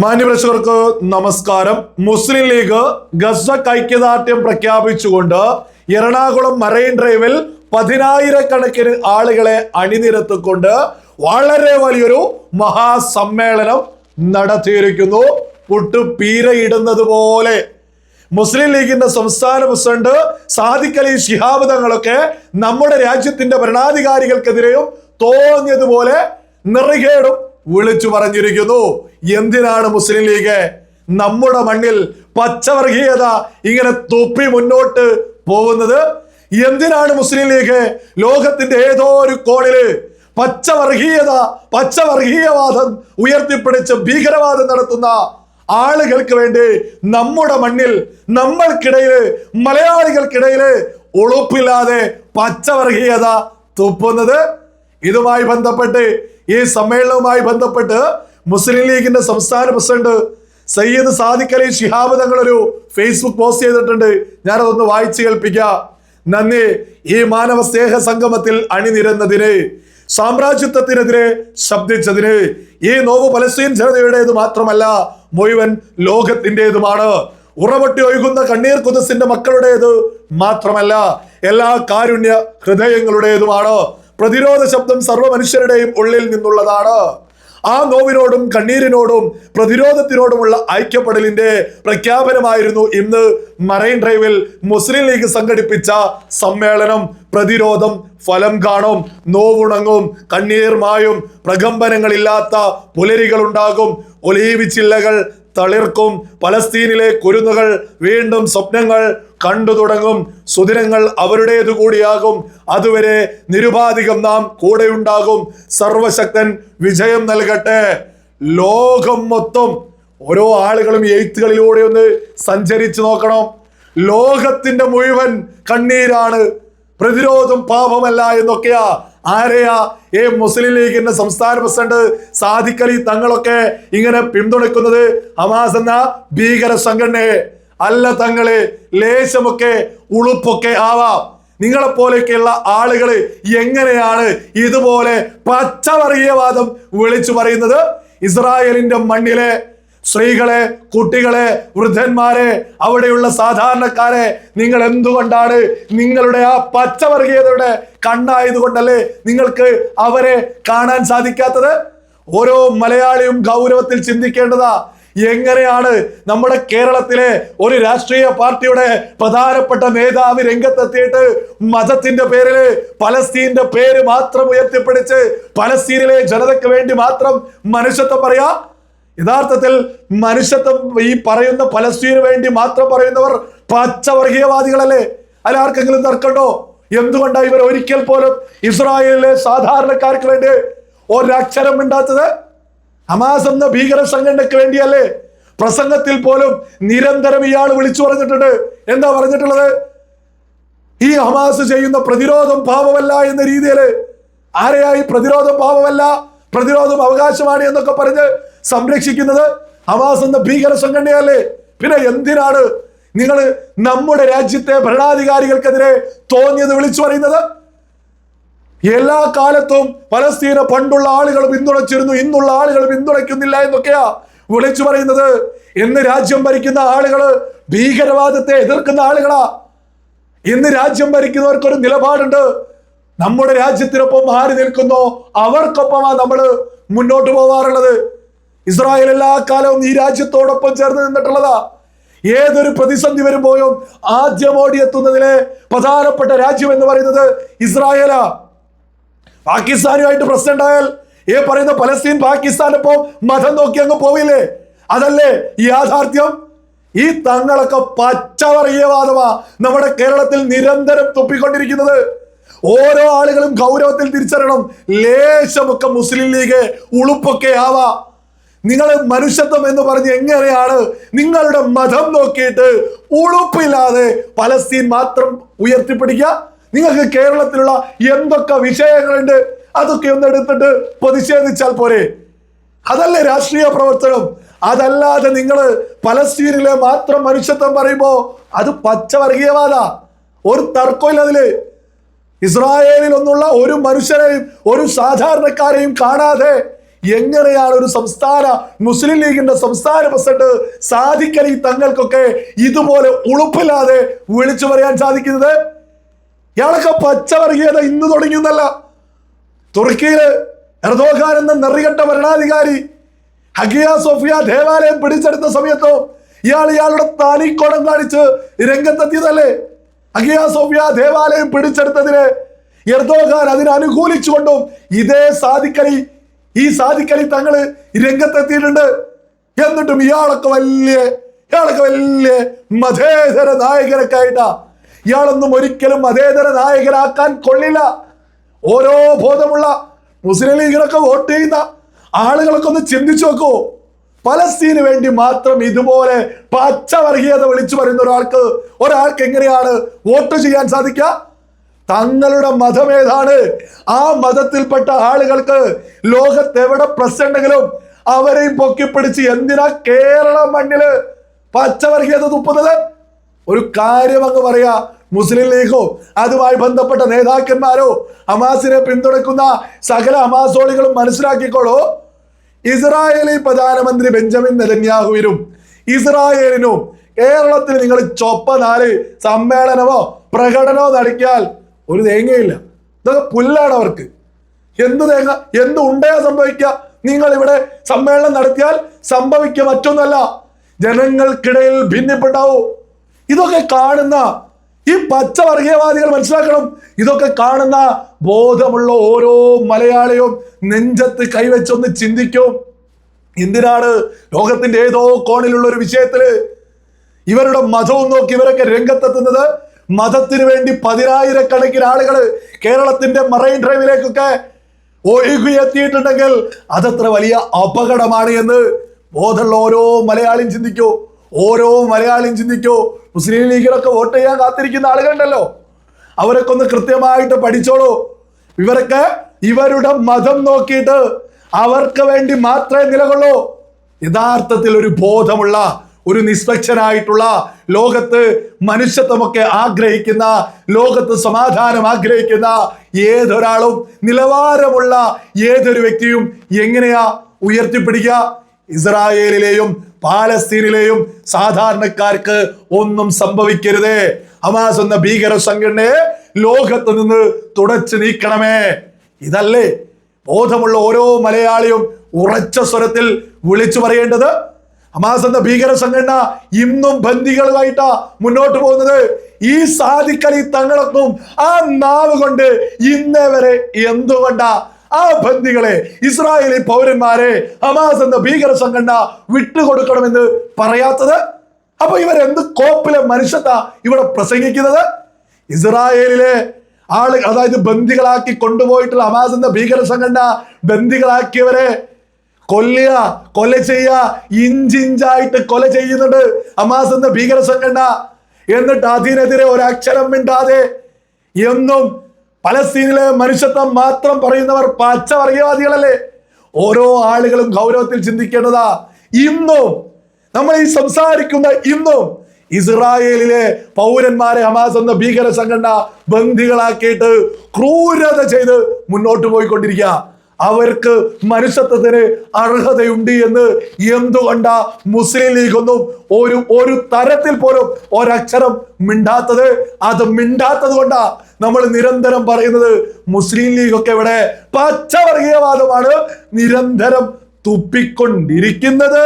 മാന്യപ്രേക്ഷകർക്ക് നമസ്കാരം. മുസ്ലിം league Gaza ഐക്യദാർഢ്യം പ്രഖ്യാപിച്ചുകൊണ്ട് എറണാകുളം മറൈൻ ഡ്രൈവിൽ പതിനായിരക്കണക്കിന് ആളുകളെ അണിനിരത്തിക്കൊണ്ട് വളരെ വലിയൊരു മഹാസമ്മേളനം നടത്തിയിരിക്കുന്നു. പുട്ടു പീരയിടുന്നത് പോലെ. മുസ്ലിം ലീഗിന്റെ സംസ്ഥാന പ്രസിഡന്റ് സാദിഖ് അലി ശിഹാബ് തങ്ങളൊക്കെ നമ്മുടെ രാജ്യത്തിന്റെ ഭരണാധികാരികൾക്കെതിരെയും തോന്നിയതുപോലെ നിറകേടും വിളിച്ചു പറഞ്ഞിരിക്കുന്നു. എന്തിനാണ് മുസ്ലിം ലീഗ് നമ്മുടെ മണ്ണിൽ പച്ചവർഗീയത ഇങ്ങനെ തുപ്പി മുന്നോട്ട് പോകുന്നത്? എന്തിനാണ് മുസ്ലിം ലീഗ് ലോകത്തിന്റെ ഏതോ ഒരു കോണിൽ പച്ചവർഗീയത പച്ചവർഗീയവാദം ഉയർത്തിപ്പിടിച്ച് ഭീകരവാദം നടത്തുന്ന ആളുകൾക്ക് വേണ്ടി നമ്മുടെ മണ്ണിൽ നമ്മൾക്കിടയിൽ മലയാളികൾക്കിടയിൽ ഉളുപ്പില്ലാതെ പച്ചവർഗീയത തുപ്പുന്നത്? ഇതുമായി ബന്ധപ്പെട്ട് ഈ സമ്മേളനവുമായി ബന്ധപ്പെട്ട് മുസ്ലിം ലീഗിന്റെ സംസ്ഥാന പ്രസിഡന്റ് സയ്യിദ് സാദിഖ് അലി ഷിഹാബ് തങ്ങളൊരു ഫേസ്ബുക്ക് പോസ്റ്റ് ചെയ്തിട്ടുണ്ട്. ഞാനതൊന്ന് വായിച്ചു കേൾപ്പിക്കാം. നന്ദി. ഈ മാനവ സ്നേഹ സംഗമത്തിൽ അണിനിരന്നതിന് സാമ്രാജ്യത്വത്തിനെതിരെ ശബ്ദിച്ചതിന്. ഈ നോവ് പലസ്തീൻ ജനതയുടേത് മാത്രമല്ല മുഴുവൻ ലോകത്തിന്റെതുമാണ് ഉറവട്ടി ഒഴുകുന്ന കണ്ണീർ കുതിസിന്റെ മക്കളുടേത് മാത്രമല്ല എല്ലാ കാരുണ്യ ഹൃദയങ്ങളുടേതുമാണ്. പ്രതിരോധ ശബ്ദം സർവ മനുഷ്യരുടെയും ഉള്ളിൽ നിന്നുള്ളതാണ്. ആ നോവിനോടും കണ്ണീരിനോടും പ്രതിരോധത്തിനോടുമുള്ള ഐക്യപ്പെടലിന്റെ പ്രഖ്യാപനമായിരുന്നു ഇന്ന് മറൈൻ ഡ്രൈവിൽ മുസ്ലിം ലീഗ് സംഘടിപ്പിച്ച സമ്മേളനം. പ്രതിരോധം ഫലം കാണും നോവുണങ്ങും കണ്ണീർ മായും പ്രകമ്പനങ്ങളില്ലാത്ത പുലരികളുണ്ടാകും. ഒലീവ് ചില്ലകൾ തളിർക്കും പലസ്തീനിലെ കുരുന്നുകൾ വീണ്ടും സ്വപ്നങ്ങൾ കണ്ടു തുടങ്ങും. സുദിനങ്ങൾ അവരുടേതു കൂടിയാകും. അതുവരെ നിരുപാധികം നാം കൂടെയുണ്ടാകും. സർവശക്തൻ വിജയം നൽകട്ടെ. ലോകം മൊത്തം ഓരോ ആളുകളും എഴുത്തുകളിലൂടെ ഒന്ന് സഞ്ചരിച്ചു നോക്കണം. ലോകത്തിന്റെ മുഴുവൻ കണ്ണീരാണ്. പ്രതിരോധം പാപമല്ല എന്നൊക്കെയാ ആരെയാ ഏ മുസ്ലിം ലീഗിന്റെ സംസ്ഥാന പ്രസിഡന്റ് സാദിഖ് അലി തങ്ങളൊക്കെ ഇങ്ങനെ പിന്തുണയ്ക്കുന്നത് ഹമാസ് എന്ന ഭീകര സംഘടനയെ അല്ല തങ്ങളെ ലേശമൊക്കെ ഉളുപ്പൊക്കെ ആവാം. നിങ്ങളെ പോലെയൊക്കെയുള്ള ആളുകൾ എങ്ങനെയാണ് ഇതുപോലെ പച്ചവർഗീയവാദം വിളിച്ചു പറയുന്നത്? ഇസ്രായേലിന്റെ മണ്ണിലെ സ്ത്രീകളെ കുട്ടികളെ വൃദ്ധന്മാരെ അവിടെയുള്ള സാധാരണക്കാരെ നിങ്ങൾ എന്തുകൊണ്ടാണ് നിങ്ങളുടെ ആ പച്ചവർഗീയതയുടെ കണ്ണായതുകൊണ്ടല്ലേ നിങ്ങൾക്ക് അവരെ കാണാൻ സാധിക്കാത്തത്? ഓരോ മലയാളിയും ഗൗരവത്തിൽ ചിന്തിക്കേണ്ടതാ എങ്ങനെയാണ് നമ്മുടെ കേരളത്തിലെ ഒരു രാഷ്ട്രീയ പാർട്ടിയുടെ പ്രധാനപ്പെട്ട നേതാവ് രംഗത്തെത്തിയിട്ട് മതത്തിന്റെ പേരിൽ പലസ്തീന്റെ പേര് മാത്രം ഉയർത്തിപ്പിടിച്ച് പലസ്തീനിലെ ജനതയ്ക്ക് വേണ്ടി മാത്രം മനുഷ്യത്വം പറയാ? യഥാർത്ഥത്തിൽ മനുഷ്യത്വം ഈ പറയുന്ന പലസ്തീനു വേണ്ടി മാത്രം പറയുന്നവർ പച്ചവർഗീയവാദികളല്ലേ? അല്ല ആർക്കെങ്കിലും തർക്കണ്ടോ എന്തുകൊണ്ടാണ് ഇവർ ഒരിക്കൽ പോലും ഇസ്രായേലിലെ സാധാരണക്കാർക്ക് വേണ്ടി ഒരക്ഷരം മിണ്ടാത്തത്? ഹമാസ് എന്ന ഭീകര സംഘടനയ്ക്ക് വേണ്ടിയല്ലേ? പ്രസംഗത്തിൽ പോലും നിരന്തരം ഇയാൾ വിളിച്ചു പറഞ്ഞിട്ടുണ്ട്. എന്താ പറഞ്ഞിട്ടുള്ളത്? ഈ ഹമാസ് ചെയ്യുന്ന പ്രതിരോധം പാപമല്ല എന്ന രീതിയിൽ ആരെയായി പ്രതിരോധം പാപമല്ല? പ്രതിരോധം അവകാശമാണ് എന്നൊക്കെ പറഞ്ഞ് സംരക്ഷിക്കുന്നത് ഹമാസ് എന്ന ഭീകര സംഘടനയല്ലേ? പിന്നെ എന്തിനാണ് നിങ്ങൾ നമ്മുടെ രാജ്യത്തെ ഭരണാധികാരികൾക്കെതിരെ തോന്നിയത് വിളിച്ചു പറയുന്നത്? എല്ലാ കാലത്തും പലസ്തീന പണ്ടുള്ള ആളുകൾ പിന്തുണച്ചിരുന്നു ഇന്നുള്ള ആളുകൾ പിന്തുണയ്ക്കുന്നില്ല എന്നൊക്കെയാ വിളിച്ചു പറയുന്നത്. എന്ന് രാജ്യം ഭരിക്കുന്ന ആളുകൾ ഭീകരവാദത്തെ എതിർക്കുന്ന ആളുകളാ. ഇന്ന് രാജ്യം ഭരിക്കുന്നവർക്കൊരു നിലപാടുണ്ട്. നമ്മുടെ രാജ്യത്തിനൊപ്പം മാറി നിൽക്കുന്നോ അവർക്കൊപ്പമാണ് നമ്മൾ മുന്നോട്ട് പോവാറുള്ളത്. ഇസ്രായേൽ എല്ലാ കാലവും ഈ രാജ്യത്തോടൊപ്പം ചേർന്ന് നിന്നിട്ടുള്ളതാ. ഏതൊരു പ്രതിസന്ധി വരുമ്പോഴും ആദ്യം ഓടിയെത്തുന്നതിലെ പ്രധാനപ്പെട്ട രാജ്യം എന്ന് പറയുന്നത് ഇസ്രായേലാ. പാകിസ്ഥാനുമായിട്ട് പ്രശ്നം ഉണ്ടായാൽ ഈ പറയുന്ന പലസ്തീൻ പാകിസ്ഥാനൊപ്പം മതം നോക്കി അങ്ങ് പോവില്ലേ? അതല്ലേ ഈ യാഥാർത്ഥ്യം? ഈ തങ്ങളൊക്കെ പച്ചവർഗീയവാദമാ നമ്മുടെ കേരളത്തിൽ നിരന്തരം തുപ്പിക്കൊണ്ടിരിക്കുന്നത്. ഓരോ ആളുകളും ഗൗരവത്തിൽ തിരിച്ചറിയണം. ലേശമൊക്കെ മുസ്ലിം ലീഗ് ഉളുപ്പൊക്കെ ആവാ. നിങ്ങൾ മനുഷ്യത്വം എന്ന് പറഞ്ഞ് എങ്ങനെയാണ് നിങ്ങളുടെ മതം നോക്കിയിട്ട് ഉളുപ്പില്ലാതെ പലസ്തീൻ മാത്രം ഉയർത്തിപ്പിടിക്കുക? നിങ്ങൾക്ക് കേരളത്തിലുള്ള എന്തൊക്കെ വിഷയങ്ങളുണ്ട്? അതൊക്കെ ഒന്ന് എടുത്തിട്ട് പ്രതിഷേധിച്ചാൽ പോരെ. അതല്ലേ രാഷ്ട്രീയ പ്രവർത്തനം? അതല്ലാതെ നിങ്ങൾ പലസ്തീനിലെ മാത്രം മനുഷ്യത്വം പറയുമ്പോ അത് പച്ചവർഗീയവാദ ഒരു തർക്കമില്ല അതിൽ. ഇസ്രായേലിൽ ഒന്നുള്ള ഒരു മനുഷ്യരെയും ഒരു സാധാരണക്കാരെയും കാണാതെ എങ്ങനെയാണ് ഒരു സംസ്ഥാന മുസ്ലിം ലീഗിന്റെ സംസ്ഥാന പ്രസിഡന്റ് സാധിക്കലി തങ്ങൾക്കൊക്കെ ഇതുപോലെ ഉളുപ്പില്ലാതെ വിളിച്ചു പറയാൻ സാധിക്കുന്നത്? ഇയാളൊക്കെ പച്ചവർഗീയത ഇന്ന് തുടങ്ങിയെന്നല്ല തുർക്കിയിൽ എർദോഗാൻ എന്ന നെറികെട്ട ഭരണാധികാരി ഹഗിയ സോഫിയ ദേവാലയം പിടിച്ചെടുത്ത സമയത്തോ ഇയാൾ ഇയാളുടെ താലിക്കോടം കാണിച്ച് രംഗത്തെത്തിയതല്ലേ? ഹഗിയ സോഫിയ ദേവാലയം പിടിച്ചെടുത്തതിന് എർദോഗാൻ അതിനെ അനുകൂലിച്ചുകൊണ്ടും ഇതേ സാധിക്കലി ഈ സാധിക്കലി തങ്ങൾ രംഗത്തെത്തിയിട്ടുണ്ട്. എന്നിട്ടും ഇയാളൊക്കെ വലിയ ഇയാളൊക്കെ വലിയ മതേതര നായകരൊക്കെ ആയിട്ടാ ഇയാളൊന്നും ഒരിക്കലും മതേതര നായകരാക്കാൻ കൊള്ളില്ല. ഓരോ ബോധമുള്ള മുസ്ലിം ലീഗിനൊക്കെ വോട്ട് ചെയ്യുന്ന ആളുകളൊക്കെ ഒന്ന് ചിന്തിച്ചു നോക്കൂ. പലസ്തീന് വേണ്ടി മാത്രം ഇതുപോലെ പച്ചവർഗീയത വിളിച്ചു പറയുന്ന ഒരാൾക്ക് ഒരാൾക്ക് എങ്ങനെയാണ് വോട്ട് ചെയ്യാൻ സാധിക്കുക? തങ്ങളുടെ മതം ഏതാണ്? ആ മതത്തിൽപ്പെട്ട ആളുകൾക്ക് ലോകത്തെവിടെ പ്രസണ്ടെങ്കിലും അവരെയും പൊക്കിപ്പിടിച്ച് എന്തിനാ കേരള മണ്ണിൽ പച്ചവർഗീയത തുപ്പുന്നത്? ഒരു കാര്യം അങ്ങ് പറയാ. മുസ്ലിം ലീഗോ അതുമായി ബന്ധപ്പെട്ട നേതാക്കന്മാരോ ഹമാസിനെ പിന്തുണയ്ക്കുന്ന സകല ഹമാസോളികളും മനസ്സിലാക്കിക്കോളൂ. ഇസ്രായേലി പ്രധാനമന്ത്രി ബെഞ്ചമിൻ നെതന്യാഹുവിനും ഇസ്രായേലിനും കേരളത്തിൽ നിങ്ങൾ ചൊപ്പ നാല് സമ്മേളനമോ പ്രകടനമോ നടത്തിയാൽ ഒരു തേങ്ങയില്ല. ഇതൊക്കെ പുല്ലാണ് അവർക്ക് എന്ത് തേങ്ങ എന്ത് ഉണ്ടയാ സംഭവിക്കുക? നിങ്ങൾ ഇവിടെ സമ്മേളനം നടത്തിയാൽ സംഭവിക്കുക മറ്റൊന്നല്ല. ജനങ്ങൾക്കിടയിൽ ഭിന്നിപ്പെട്ടാവൂ ഇതൊക്കെ കാണുന്ന ഈ പച്ചവർഗീയവാദികൾ മനസ്സിലാക്കണം. ഇതൊക്കെ കാണുന്ന ബോധമുള്ള ഓരോ മലയാളിയും നെഞ്ചത്ത് കൈവച്ചൊന്ന് ചിന്തിക്കും. എന്തിനാണ് ലോകത്തിന്റെ ഏതോ കോണിലുള്ള ഒരു വിഷയത്തിൽ ഇവരുടെ മതവും നോക്കി ഇവരൊക്കെ രംഗത്തെത്തുന്നത്? മതത്തിന് വേണ്ടി പതിനായിരക്കണക്കിന് ആളുകൾ കേരളത്തിന്റെ മറൈൻ ഡ്രൈവിലേക്കൊക്കെ ഒഴുകി എത്തിയിട്ടുണ്ടെങ്കിൽ അതത്ര വലിയ അപകടമാണ് എന്ന് ബോധമുള്ള ഓരോ മലയാളിയും ചിന്തിക്കൂ. ഓരോ മലയാളിയും ചിന്തിക്കൂ. മുസ്ലിം ലീഗിലൊക്കെ വോട്ട് ചെയ്യാൻ കാത്തിരിക്കുന്ന ആളുകളുണ്ടല്ലോ. അവരൊക്കെ ഒന്ന് കൃത്യമായിട്ട് പഠിച്ചോളൂ. ഇവരൊക്കെ ഇവരുടെ മതം നോക്കിയിട്ട് അവർക്ക് വേണ്ടി മാത്രമേ നിലകൊള്ളൂ. യഥാർത്ഥത്തിൽ ഒരു ബോധമുള്ള ഒരു നിഷ്പക്ഷനായിട്ടുള്ള ലോകത്ത് മനുഷ്യത്വമൊക്കെ ആഗ്രഹിക്കുന്ന ലോകത്ത് സമാധാനം ആഗ്രഹിക്കുന്ന ഏതൊരാളും നിലവാരമുള്ള ഏതൊരു വ്യക്തിയും എങ്ങനെയാ ഉയർത്തിപ്പിടിക്കുക ഇസ്രായേലിലെയും പാലസ്തീനിലെയും സാധാരണക്കാർക്ക് ഒന്നും സംഭവിക്കരുതേ. ഹമാസ് എന്ന ഭീകര സംഘടനയെ ലോകത്ത് നിന്ന് തുടച്ചു നീക്കണമേ. ഇതല്ലേ? ബോധമുള്ള ഓരോ മലയാളിയും ഉറച്ച സ്വരത്തിൽ വിളിച്ചു പറയേണ്ടത് ഹമാസ് എന്ന ഭീകര സംഘടന ഇന്നും ബന്ദികളുമായിട്ടാ മുന്നോട്ട് പോകുന്നത്. ഈ സാധിക്കലി തങ്ങളൊന്നും ആ നാവ് കൊണ്ട് ഇന്നേ വരെ എന്തുകൊണ്ടാ ആ ബന്ദികളെ ഇസ്രായേലി പൗരന്മാരെ ഹമാസ് എന്ന ഭീകര സംഘടന വിട്ടുകൊടുക്കണമെന്ന് പറയാത്തത്? അപ്പൊ ഇവരെന്ത് കോപ്പിലെ മനുഷ്യത്ത ഇവിടെ പ്രസംഗിക്കുന്നത്? ഇസ്രായേലിലെ ആൾ അതായത് ബന്ദികളാക്കി കൊണ്ടുപോയിട്ടുള്ള ഹമാസ് എന്ന ഭീകര സംഘടന ബന്ദികളാക്കിയവരെ കൊല്ലുക കൊല ചെയ്യുക ഇഞ്ചിഞ്ചായിട്ട് കൊല ചെയ്യുന്നുണ്ട്. ഹമാസ് എന്ന ഭീകര സംഘടന എന്നിട്ട് അതിനെതിരെ ഒരക്ഷരം മിണ്ടാതെ എന്നും പലസ്തീനിലെ മനുഷ്യത്വം മാത്രം പറയുന്നവർ പച്ച വർഗീയവാദികളല്ലേ? ഓരോ ആളുകളും ഗൗരവത്തിൽ ചിന്തിക്കേണ്ടതാ. ഇന്നും നമ്മൾ ഈ സംസാരിക്കുന്ന ഇന്നും ഇസ്രായേലിലെ പൗരന്മാരെ ഹമാസ് എന്ന ഭീകര സംഘടന ബന്ദികളാക്കിയിട്ട് ക്രൂരത ചെയ്ത് മുന്നോട്ട് പോയിക്കൊണ്ടിരിക്കുക. അവർക്ക് മനുഷ്യത്വത്തിന് അർഹതയുണ്ട് എന്ന് എന്തുകൊണ്ട മുസ്ലിം ലീഗ് ഒന്നും ഒരു ഒരു തരത്തിൽ പോലും ഒരക്ഷരം മിണ്ടാത്തത്? അത് മിണ്ടാത്തത് കൊണ്ടാ നമ്മൾ നിരന്തരം പറയുന്നത് മുസ്ലിം ലീഗ് ഒക്കെ ഇവിടെ പച്ചവർഗീയവാദമാണ്. നിരന്തരം തുപ്പിക്കൊണ്ടിരിക്കുന്നത്.